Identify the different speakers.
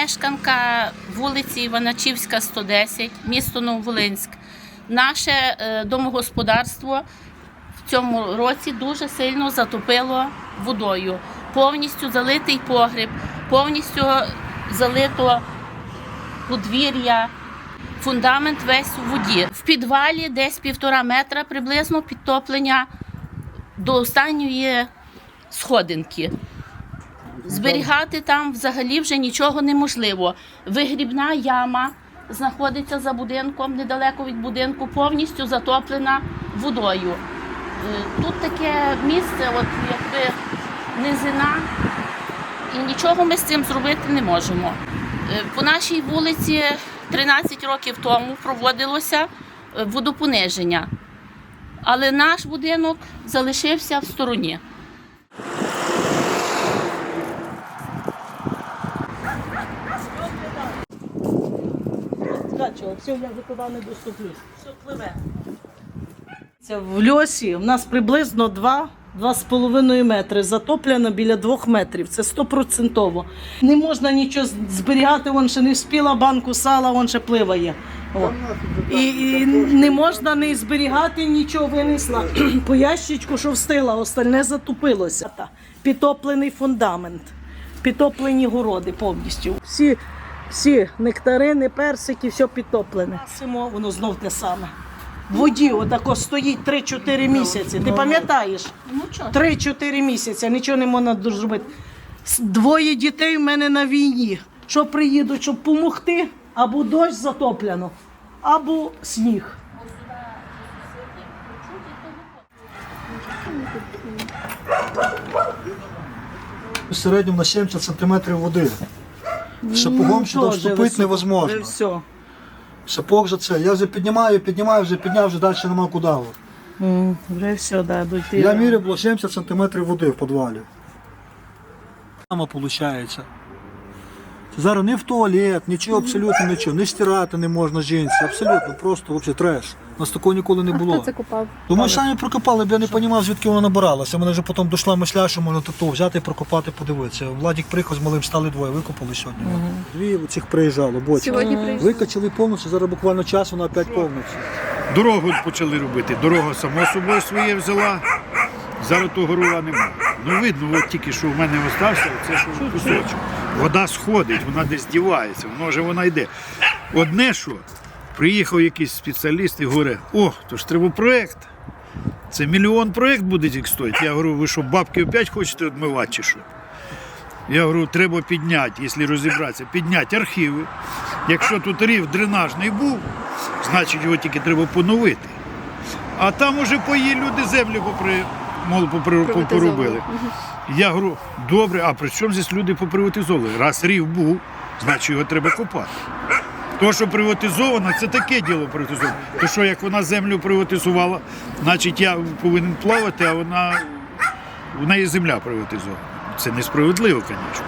Speaker 1: мешканка вулиці Іваначівська, 110, місто Нововолинськ. Наше е, домогосподарство в цьому році дуже сильно затопило водою. Повністю залитий погріб, повністю залито подвір'я, фундамент весь у воді. В підвалі десь півтора метра приблизно підтоплення до останньої сходинки. Зберігати там взагалі вже нічого неможливо. Вигрібна яма знаходиться за будинком, недалеко від будинку, повністю затоплена водою. Е, Тут таке місце, от якби низина, і нічого ми з цим зробити не можемо. Е, По нашій вулиці 13 років тому проводилося е, водопониження, але наш будинок залишився в стороні.
Speaker 2: Все, я до туди не доступлюсь. Все пливе. Це в льосі в нас приблизно 2 2,5 метри, затоплено біля 2 метрів. Це стопроцентово. Не можна нічого зберігати, вон ще не вспіла банку сала, вон ще пливає. О. І, і не можна не зберігати нічого, винесла по ящичку, що встигла, остальне затопилося. Та, Підтоплений фундамент, підтоплені городи повністю. Всі, всі нектарини, персики, все підтоплене. Симо, воно знов те саме. В воді отако стоїть 3-4 місяці. Ти пам'ятаєш?
Speaker 1: Ну
Speaker 2: 3-4 місяці, нічого не можна зробити. Двоє дітей в мене на війні. Що приїдуть, щоб допомогти, або дощ затоплено, або сніг.
Speaker 3: В середньому на 70 см води. Сапогом сюди вступити невозможно.
Speaker 2: Вже все.
Speaker 3: Сапог же це. Я вже піднімаю, піднімаю, вже підняв, вже далі нема куди.
Speaker 2: М, Вже все, да, дойти.
Speaker 3: Я міряв було 70 см води в підвалі. Саме виходить. Зараз не в туалет, нічого абсолютно нічого. Не стирати не можна жінці. Абсолютно, просто взагалі треш. У нас такого ніколи не було.
Speaker 4: Хто це купав?
Speaker 3: Ми самі прокопали, бо я не розумів, звідки вона набиралася. Мене вже потім дійшла мисля, що можна тут взяти, прокопати, подивитися. Владік приїхав з малим стали двоє, викопали сьогодні. Дві цих приїжджало, бочки.
Speaker 4: Сьогодні приїжджали.
Speaker 3: Викачали повністю, зараз буквально час, вона опять повністю.
Speaker 5: Дорогу почали робити. Дорога само собою своє взяла. Зараз того рула немає. Ну видно, от тільки що в мене остався, це що кусочок. Вода сходить, вона десь дівається, воно вже вона йде. Одне що, приїхав якийсь спеціаліст і говорить, о, то ж треба проєкт. Це мільйон проєкт буде тільки стоїть. Я говорю, ви що, бабки опять хочете відмивати чи що? Я говорю, треба підняти, якщо розібратися, підняти архіви. Якщо тут рів дренажний був, значить його тільки треба поновити. А там уже пої люди землю попри, мол, попри,
Speaker 4: Приватизовували.
Speaker 5: Я говорю, добре, а при чому здесь люди поприватизовували? Раз рів був, значить його треба купати. То, що приватизовано, це таке діло приватизовано. То що як вона землю приватизувала, значить я повинен плавати, а вона в неї земля приватизована. Це несправедливо, звісно.